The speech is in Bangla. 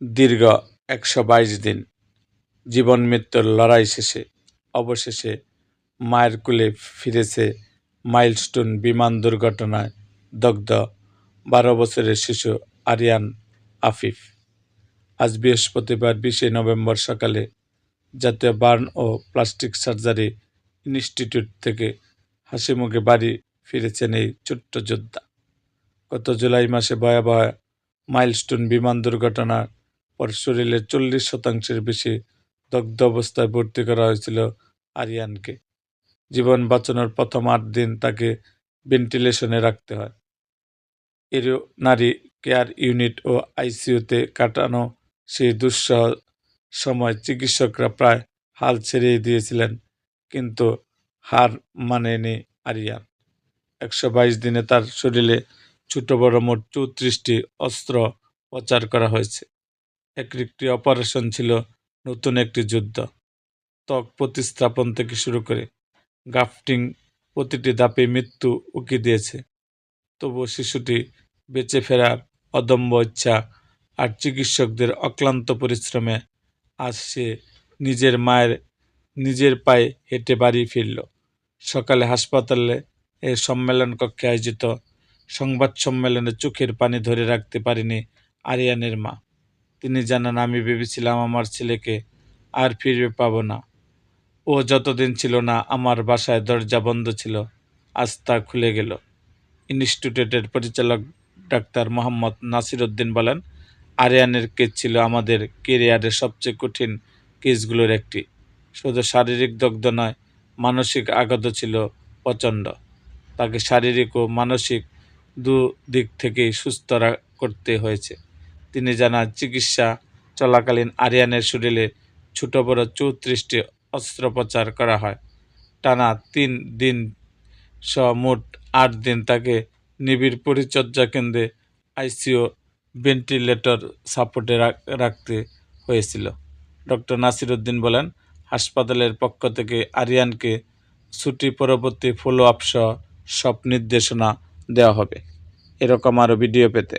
দীর্ঘ একশো বাইশ দিন জীবন মৃত্যুর লড়াই শেষে, অবশেষে মায়ের কোলে ফিরেছে মাইলস্টোন বিমান দুর্ঘটনায় দগ্ধ বারো বছরের শিশু আরিয়ান আফিফ। আজ বৃহস্পতিবার বিশে নভেম্বর সকালে জাতীয় বার্ন ও প্লাস্টিক সার্জারি ইনস্টিটিউট থেকে হাসিমুখে বাড়ি ফিরেছেন এই ছোট্ট যোদ্ধা। গত জুলাই মাসে ভয়াবহ মাইলস্টোন বিমান দুর্ঘটনার পর শরীরের চল্লিশ শতাংশের বেশি দগ্ধ অবস্থায় ভর্তি করা হয়েছিল আরিয়ানকে। জীবন বাঁচানোর প্রথম আট দিন তাকে ভেন্টিলেশনে রাখতে হয়। এর নারী কেয়ার ইউনিট ও আইসিইউতে কাটানো সেই দুঃসহ সময় চিকিৎসকরা প্রায় হাল ছেড়ে দিয়েছিলেন, কিন্তু হার মানেনি আরিয়ান। একশো বাইশ দিনে তার শরীরে ছোট বড় মোট চৌত্রিশটি অস্ত্র প্রচার করা হয়েছে। এক একটি অপারেশন ছিল, নতুন একটি যুদ্ধ। ত্বক প্রতিস্থাপন থেকে শুরু করে গাফটিং প্রতিটি ধাপে মৃত্যু উকি দিয়েছে। তবু শিশুটি বেঁচে ফেরার অদম্য ইচ্ছা আর চিকিৎসকদের অক্লান্ত পরিশ্রমে আজ সে নিজের মায়ের নিজের পায়ে হেঁটে বাড়ি ফিরল। সকালে হাসপাতালে এ সম্মেলন কক্ষে আয়োজিত সংবাদ সম্মেলনে চোখের পানি ধরে রাখতে পারেনি আরিয়ানের মা। তিনি জানান, আমি ভেবেছিলাম আমার ছেলেকে আর ফিরে পাবো না। ও যতদিন ছিল না, আমার বাসায় দরজা বন্ধ ছিল। আজ তা খুলে গেল। ইনস্টিটিউটের পরিচালক ডাক্তার মোহাম্মদ নাসির উদ্দিন বলেন, আরিয়ানের কেস ছিল আমাদের কেরিয়ারের সবচেয়ে কঠিন কেসগুলোর একটি। শুধু শারীরিক দগ্ধ নয়, মানসিক আঘাত ছিল প্রচণ্ড। তাকে শারীরিক ও মানসিক দু দিক থেকেই সুস্থ করতে হয়েছে। তিনি জানান, চিকিৎসা চলাকালীন আরিয়ানের শরীরে ছোট বড় চৌত্রিশটি অস্ত্রোপচার করা হয়। টানা তিন দিন সহ মোট আট দিন তাকে নিবিড় পরিচর্যা কেন্দ্রে আইসিও ভেন্টিলেটর সাপোর্টে রাখতে হয়েছিল। ডক্টর নাসির উদ্দিন বলেন, হাসপাতালের পক্ষ থেকে আরিয়ানকে ছুটি পরবর্তী ফলো আপ সহ সব নির্দেশনা দেওয়া হবে। এরকম আরও ভিডিও পেতে